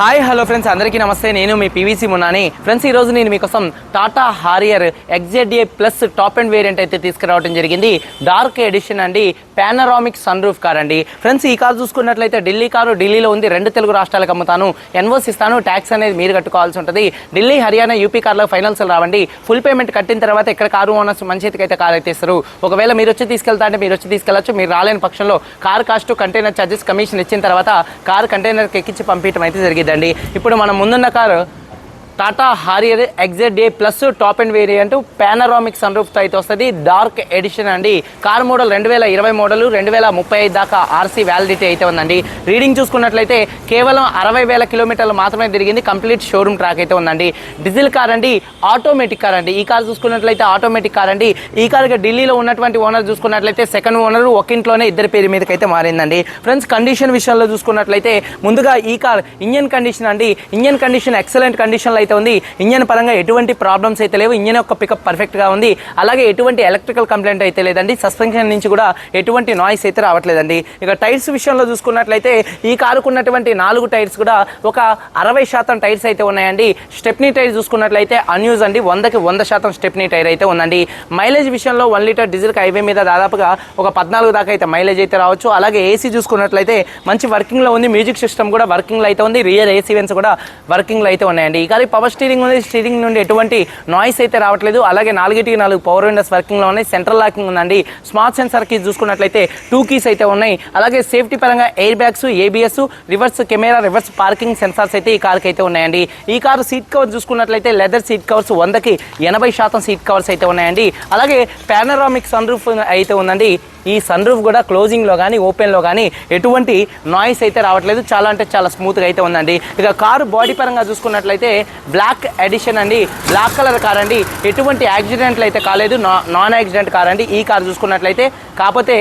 Hi hello friends అందరికీ నమస్తే. నేను మీ పీవీసీ మున్నాని. ఫ్రెండ్స్ ఈ రోజు నేను మీకోసం Tata Harrier XZA plus top end variant అయితే తీసుకురావడం జరిగింది. డార్క్ ఎడిషన్ అండి. పానరామిక్ సన్ రూఫ్ కార్ అండి. ఫ్రెండ్స్ ఈ కార్ చూసుకున్నట్లయితే ఢిల్లీ కారు ఢిల్లీలో ఉంది. రెండు తెలుగు రాష్ట్రాలకు అమ్ముతాను. ఎన్వోస్ ఇస్తాను. ట్యాక్స్ అనేది మీరు కట్టుకోవాల్సి ఉంటుంది. ఢిల్లీ హర్యానా యూపీ కార్లో ఫైనల్స్ రావండి. ఫుల్ పేమెంట్ కట్టిన తర్వాత ఇక్కడ కారు ఓనర్స్ మంచి అయితే కార్ అయితే ఇస్తారు ఒకవేళ మీరు వచ్చి తీసుకెళ్తా అంటే మీరు వచ్చి తీసుకెళ్ళచ్చు. మీరు రాలేని పక్షంలో car cost container charges commission ఇచ్చిన తర్వాత కార్ కంటైనర్కి ఎక్కించి పంపించడం అయితే జరిగింది. అండి ఇప్పుడు మనం ముందున్న car Tata Harrier XZ A plus top end variant panoramic sun రూఫ్తో అయితే వస్తుంది. డార్క్ ఎడిషన్ అండి. కార్ మోడల్ రెండు వేల ఇరవై మోడల్ రెండు వేల ముప్పై ఐదు దాకా ఆర్సీ వ్యాలిడిటీ అయితే ఉందండి. రీడింగ్ చూసుకున్నట్లయితే కేవలం అరవై వేల కిలోమీటర్లు మాత్రమే తిరిగింది. కంప్లీట్ షోరూమ్ ట్రాక్ అయితే ఉందండి. డీజిల్ కార్ అండి ఆటోమేటిక్ కార్ అండి. ఈ కార్ చూసుకున్నట్లయితే ఆటోమేటిక్ కార్ అండి. ఈ కార్కి ఢిల్లీలో ఉన్నటువంటి ఓనర్ చూసుకున్నట్లయితే సెకండ్ ఓనర్ ఒకింట్లోనే ఇద్దరి పేరు మీదకి అయితే మారిందండి. ఫ్రెండ్స్ కండిషన్ విషయంలో చూసుకున్నట్లయితే ముందుగా ఈ కార్ ఇంజన్ కండిషన్ అండి. ఇంజన్ కండిషన్ ఎక్సలెంట్ కండిషన్లో అయితే ఉంది. ఇంజన్ పరంగా ఎటువంటి ప్రాబ్లమ్స్ అయితే లేవు. ఇంజన్ యొక్క పికప్ పర్ఫెక్ట్గా ఉంది. అలాగే ఎటువంటి ఎలక్ట్రికల్ కంప్లైంట్ అయితే లేదండి. సస్పెన్షన్ నుంచి కూడా ఎటువంటి నాయిస్ అయితే రావట్లేదండి. ఇక టైర్స్ విషయంలో చూసుకున్నట్లయితే ఈ కారుకున్నటువంటి నాలుగు టైర్స్ కూడా ఒక అరవై శాతం టైర్స్ అయితే ఉన్నాయండి. స్టెప్నీ టైర్ చూసుకున్నట్లయితే అన్యూజ్ అండి. వందకి వంద శాతం స్టెప్నీ టైర్ అయితే ఉందండి. మైలేజ్ విషయంలో వన్ లీటర్ డీజిల్ హైవే మీద దాదాపుగా ఒక పద్నాలుగు దాకా అయితే మైలేజ్ అయితే రావచ్చు. అలాగే ఏసీ చూసుకున్నట్లయితే మంచి వర్కింగ్లో ఉంది. మ్యూజిక్ సిస్టమ్ కూడా వర్కింగ్లో అయితే ఉంది. రియల్ ఏసీ వెన్స్ కూడా వర్కింగ్లో అయితే ఉన్నాయండి. ఈ కారు పవర్ స్టీరింగ్ ఉంది. స్టీరింగ్ నుండి ఎటువంటి నాయిస్ అయితే రావట్లేదు. అలాగే నాలుగిటికి నాలుగు పవర్ విండోస్ వర్కింగ్లో ఉన్నాయి. సెంట్రల్ లాకింగ్ ఉందండి. స్మార్ట్ సెన్సార్ కీస్ చూసుకున్నట్లయితే టూ కీస్ అయితే ఉన్నాయి. అలాగే సేఫ్టీ పరంగా air bags ABS reverse camera reverse parking sensors అయితే ఈ కార్కి అయితే ఉన్నాయండి. ఈ కారు సీట్ కవర్ చూసుకున్నట్లయితే లెదర్ సీట్ కవర్స్ వందకి ఎనభై శాతం సీట్ కవర్స్ అయితే ఉన్నాయండి. అలాగే పానరామిక్ సన్ రూఫ్ అయితే ఉందండి. ఈ సన్ రూఫ్ కూడా క్లోజింగ్లో కానీ ఓపెన్లో కానీ ఎటువంటి నాయిస్ అయితే రావట్లేదు. చాలా అంటే చాలా స్మూత్గా అయితే ఉందండి. ఇక కారు బాడీ పరంగా చూసుకున్నట్లయితే బ్లాక్ ఎడిషన్ అండి. బ్లాక్ కలర్ కార్ అండి. ఎటువంటి యాక్సిడెంట్లు అయితే కాలేదు. నాన్ యాక్సిడెంట్ కార్ అండి. ఈ కార్ చూసుకున్నట్లయితే కాకపోతే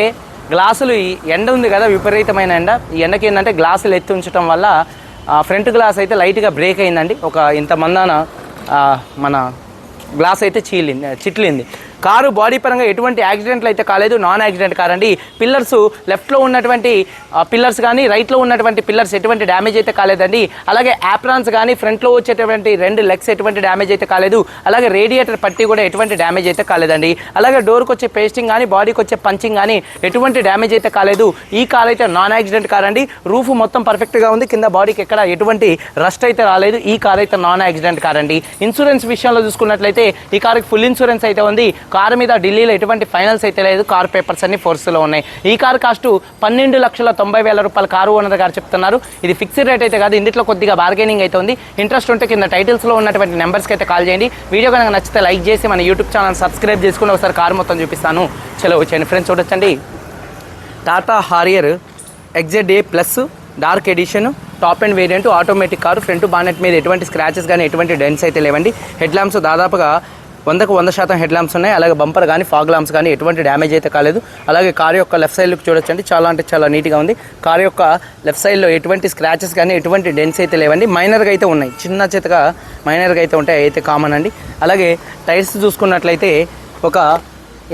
గ్లాసులు ఈ ఎండ ఉంది కదా విపరీతమైన ఎండ. ఈ ఎండకి ఏంటంటే గ్లాసులు ఎత్తి ఉంచడం వల్ల ఫ్రంట్ గ్లాస్ అయితే లైట్గా బ్రేక్ అయిందండి. ఒక ఇంత మందాన మన గ్లాస్ అయితే చీలింది చిట్లింది. కారు బాడీ పరంగా ఎటువంటి యాక్సిడెంట్లు అయితే కాలేదు నాన్ యాక్సిడెంట్ కార్ అండి పిల్లర్స్ లెఫ్ట్లో ఉన్నటువంటి పిల్లర్స్ కానీ రైట్లో ఉన్నటువంటి పిల్లర్స్ ఎటువంటి డ్యామేజ్ అయితే కాలేదండి. అలాగే యాప్రాన్స్ కానీ ఫ్రంట్లో వచ్చేటువంటి రెండు లెగ్స్ ఎటువంటి డ్యామేజ్ అయితే కాలేదు. అలాగే రేడియేటర్ పట్టి కూడా ఎటువంటి డ్యామేజ్ అయితే కాలేదండి. అలాగే డోర్కి వచ్చే పేస్టింగ్ కానీ బాడీకి వచ్చే పంచింగ్ కానీ ఎటువంటి డ్యామేజ్ అయితే కాలేదు. ఈ కార్ అయితే నాన్ యాక్సిడెంట్ కార్ అండి రూఫ్ మొత్తం పర్ఫెక్ట్గా ఉంది. కింద బాడీకి ఎక్కడ ఎటువంటి రస్ట్ అయితే రాలేదు. ఈ కార్ అయితే నాన్ యాక్సిడెంట్ కార్ అండి ఇన్సూరెన్స్ విషయంలో చూసుకున్నట్లయితే ఈ కార్కి ఫుల్ ఇన్సూరెన్స్ అయితే ఉంది. కారు మీద ఢిల్లీలో ఎటువంటి ఫైనల్స్ అయితే లేదు. కార్ పేపర్స్ అన్ని ఫోర్స్లో ఉన్నాయి. ఈ కార్ కాస్ట్ పన్నెండు లక్షల తొంభై వేల రూపాయల కారు ఓనర్ గారు చెప్తున్నారు. ఇది ఫిక్స్డ్ రేట్ అయితే కాదు ఇందులో కొద్దిగా బార్గెనింగ్ అయితే ఉంది. ఇంట్రెస్ట్ ఉంటే కింద టైటిల్స్లో ఉన్నటువంటి నెంబర్స్కి అయితే కాల్ చేయండి. వీడియో కనుక నచ్చితే లైక్ చేసి మన యూట్యూబ్ ఛానల్ సబ్స్క్రైబ్ చేసుకుని ఒకసారి కార్ మొత్తం చూపిస్తాను. చలో వచ్చేయండి ఫ్రెండ్స్ చూడొచ్చండి. Tata Harrier XZ A plus dark edition top end variant automatic car front bonnet మీద ఎటువంటి స్క్రాచెస్ కానీ ఎటువంటి డెన్స్ అయితే లేవండి. హెడ్ ల్యాంప్స్ దాదాపుగా వందకు వంద శాతం హెడ్ ల్యాంప్స్ ఉన్నాయి. అలాగే బంపర్ కానీ ఫాగ్ ల్యాంప్స్ కానీ ఎటువంటి డ్యామేజ్ అయితే కాలేదు. అలాగే కార్ యొక్క లెఫ్ట్ సైడ్ లుక్ చూడొచ్చండి చాలా అంటే చాలా నీట్గా ఉంది. కార్ యొక్క లెఫ్ట్ సైడ్లో ఎటువంటి స్క్రాచెస్ కానీ ఎటువంటి డెన్స్ అయితే లేవండి. మైనర్గా అయితే ఉన్నాయి. చిన్న చేతగా మైనర్గా అయితే ఉంటాయి. అయితే కామన్ అండి. అలాగే టైర్స్ చూసుకున్నట్లయితే ఒక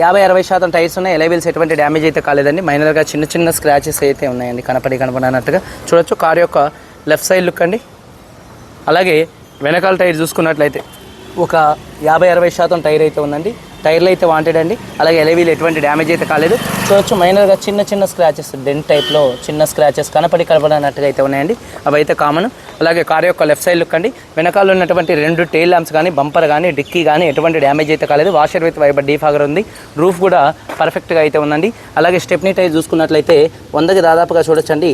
యాభై అరవై శాతం టైర్స్ ఉన్నాయి. ఎలైబిల్స్ ఎటువంటి డ్యామేజ్ అయితే కాలేదండి. మైనర్గా చిన్న చిన్న స్క్రాచెస్ అయితే ఉన్నాయండి. కనపడి కనపడినట్టుగా చూడొచ్చు. కార్ యొక్క లెఫ్ట్ సైడ్ లుక్ అండి. అలాగే వెనకాల టైర్ చూసుకున్నట్లయితే ఒక యాభై అరవై శాతం టైర్ అయితే ఉందండి. టైర్లు అయితే వాంటెడ్ అండి. అలాగే ఎలవీలు ఎటువంటి డ్యామేజ్ అయితే కాలేదు. చూడొచ్చు మైనర్గా చిన్న చిన్న స్క్రాచెస్ డెంట్ టైప్లో చిన్న స్క్రాచెస్ కనపడి కనపడినట్టుగా అయితే ఉన్నాయండి. అవి అయితే కామన్ అలాగే కార్ యొక్క లెఫ్ట్ సైడ్ లుక్ అండి. వెనకాల ఉన్నటువంటి రెండు టైల్ ల్యాంప్స్ కానీ బంపర్ కానీ డిక్కీ కానీ ఎటువంటి డ్యామేజ్ అయితే కాలేదు. వాషర్ విత్ వైబర్ డీఫాగర్ ఉంది. రూఫ్ కూడా పర్ఫెక్ట్గా అయితే ఉందండి. అలాగే స్టెప్నీ టైర్ చూసుకున్నట్లయితే వందకి దాదాపుగా చూడొచ్చండి.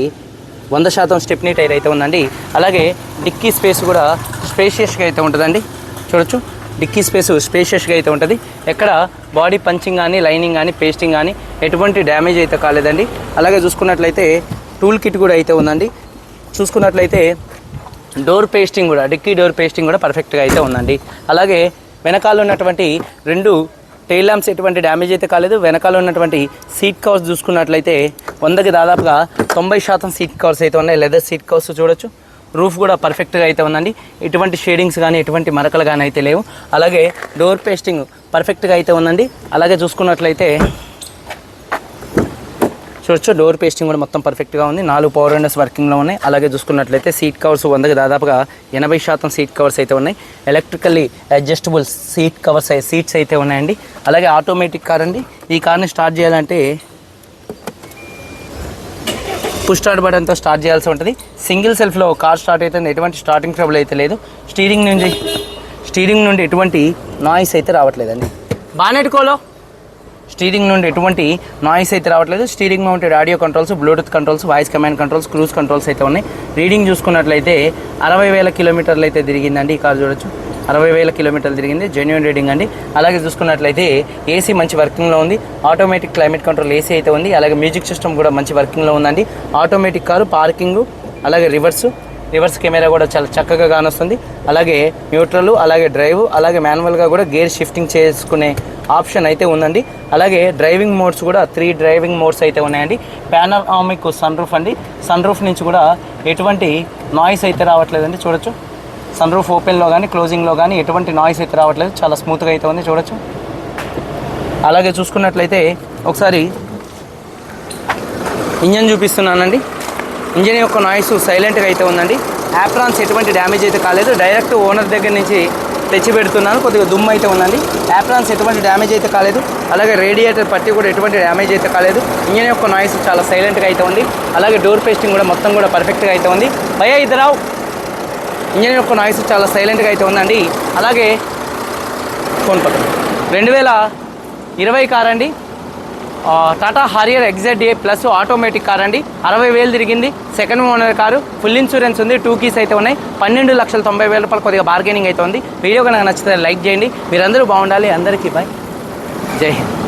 వంద శాతం స్టెప్నీ టైర్ అయితే ఉందండి. అలాగే డిక్కీ స్పేస్ కూడా స్పేషియస్గా అయితే ఉంటుందండి. చూడొచ్చు. డిక్కీ స్పేస్ స్పేషియస్గా అయితే ఉంటుంది. ఎక్కడ బాడీ పంచింగ్ కానీ లైనింగ్ కానీ పేస్టింగ్ కానీ ఎటువంటి డ్యామేజ్ అయితే కాలేదండి. అలాగే చూసుకున్నట్లయితే టూల్ కిట్ కూడా అయితే ఉందండి. చూసుకున్నట్లయితే డోర్ పేస్టింగ్ కూడా డిక్కీ డోర్ పేస్టింగ్ కూడా పర్ఫెక్ట్గా అయితే ఉందండి. అలాగే వెనకాల ఉన్నటువంటి రెండు టైల్ ల్యాంప్స్ ఎటువంటి డ్యామేజ్ అయితే కాలేదు. వెనకాల ఉన్నటువంటి సీట్ కవర్స్ చూసుకున్నట్లయితే వందకి దాదాపుగా తొంభై శాతం సీట్ కవర్స్ అయితే ఉన్నాయి. లెదర్ సీట్ కవర్స్ చూడొచ్చు. రూఫ్ కూడా పర్ఫెక్ట్గా అయితే ఉందండి. ఎటువంటి షేడింగ్స్ కానీ ఎటువంటి మరకలు కానీ అయితే లేవు. అలాగే డోర్ పేస్టింగ్ పర్ఫెక్ట్గా అయితే ఉందండి. అలాగే చూసుకున్నట్లయితే చూడొచ్చు డోర్ పేస్టింగ్ కూడా మొత్తం పర్ఫెక్ట్గా ఉంది. నాలుగు పవర్ విండోస్ వర్కింగ్లో ఉన్నాయి. అలాగే చూసుకున్నట్లయితే సీట్ కవర్స్ వందకి దాదాపుగా ఎనభై శాతం సీట్ కవర్స్ అయితే ఉన్నాయి. Electrically adjustable seat covers seats అయితే ఉన్నాయండి. అలాగే ఆటోమేటిక్ కార్ అండి. ఈ కార్ని స్టార్ట్ చేయాలంటే పుష్ స్టార్ట్ బటన్తో స్టార్ట్ చేయాల్సి ఉంటుంది. సింగిల్ సెల్ఫ్లో కార్ స్టార్ట్ అవుతుంది ఎటువంటి స్టార్టింగ్ ట్రబుల్ అయితే లేదు. స్టీరింగ్ నుండి స్టీరింగ్ నుండి ఎటువంటి నాయిస్ అయితే రావట్లేదండి. బానెట్ కోలో. స్టీరింగ్ నుండి ఎటువంటి నాయిస్ అయితే రావట్లేదు. Steering mounted audio controls bluetooth controls voice command controls cruise controls అయితే ఉన్నాయి. రీడింగ్ చూసుకున్నట్లయితే అరవై వేల కిలోమీటర్లు అయితే తిరిగిందండి ఈ కార్ చూడొచ్చు. అరవై వేల కిలోమీటర్లు తిరిగింది. జెన్యున్ రీడింగ్ అండి. అలాగే చూసుకున్నట్లయితే ఏసీ మంచి వర్కింగ్లో ఉంది. ఆటోమేటిక్ క్లైమేట్ కంట్రోల్ ఏసీ అయితే ఉంది. అలాగే మ్యూజిక్ సిస్టమ్ కూడా మంచి వర్కింగ్లో ఉందండి. ఆటోమేటిక్ కారు పార్కింగ్ అలాగే రివర్స్ రివర్స్ కెమెరా కూడా చాలా చక్కగా కానొస్తుంది. అలాగే న్యూట్రల్ అలాగే డ్రైవ్ అలాగే మాన్యువల్గా కూడా గేర్ షిఫ్టింగ్ చేసుకునే ఆప్షన్ అయితే ఉందండి. అలాగే డ్రైవింగ్ మోడ్స్ కూడా త్రీ డ్రైవింగ్ మోడ్స్ అయితే ఉన్నాయండి. పానరామిక్ సన్ రూఫ్ అండి. సన్ రూఫ్ నుంచి కూడా ఎటువంటి నాయిస్ అయితే రావట్లేదండి. చూడొచ్చు. సన్ రూఫ్ ఓపెన్లో కానీ క్లోజింగ్లో కానీ ఎటువంటి నాయిస్ అయితే రావట్లేదు. చాలా స్మూత్గా అయితే ఉంది చూడొచ్చు. అలాగే చూసుకున్నట్లయితే ఒకసారి ఇంజన్ చూపిస్తున్నానండి. ఇంజన్ యొక్క నాయిస్ సైలెంట్గా అయితే ఉందండి. యాప్రాన్స్ ఎటువంటి డ్యామేజ్ అయితే కాలేదు. డైరెక్ట్ ఓనర్ దగ్గర నుంచి తెచ్చి పెడుతున్నాను. కొద్దిగా దుమ్ము అయితే ఉందండి. యాప్రాన్స్ ఎటువంటి డ్యామేజ్ అయితే కాలేదు. అలాగే రేడియేటర్ పట్టి కూడా ఎటువంటి డ్యామేజ్ అయితే కాలేదు. ఇంజన్ యొక్క నాయిస్ చాలా సైలెంట్గా అయితే ఉంది. అలాగే డోర్ పేస్టింగ్ కూడా మొత్తం కూడా పర్ఫెక్ట్గా అయితే ఉంది. భయ ఇద్దరావు ఇంజన్ యొక్క నాయిస్ చాలా సైలెంట్గా అయితే ఉందండి. అలాగే ఫోన్ పక్కన. రెండు వేల ఇరవై కార్ అండి Tata Harrier XZ A plus automatic car అండి. అరవై వేలు తిరిగింది. Second owner car. Full insurance ఉంది. టూ కీస్ అయితే ఉన్నాయి. పన్నెండు లక్షల తొంభై వేల రూపాయలు కొద్దిగా బార్గెనింగ్ అయితే ఉంది. వీడియో కనుక నచ్చితే లైక్ చేయండి. మీరందరూ బాగుండాలి. అందరికీ బాయ్. జై హింద్.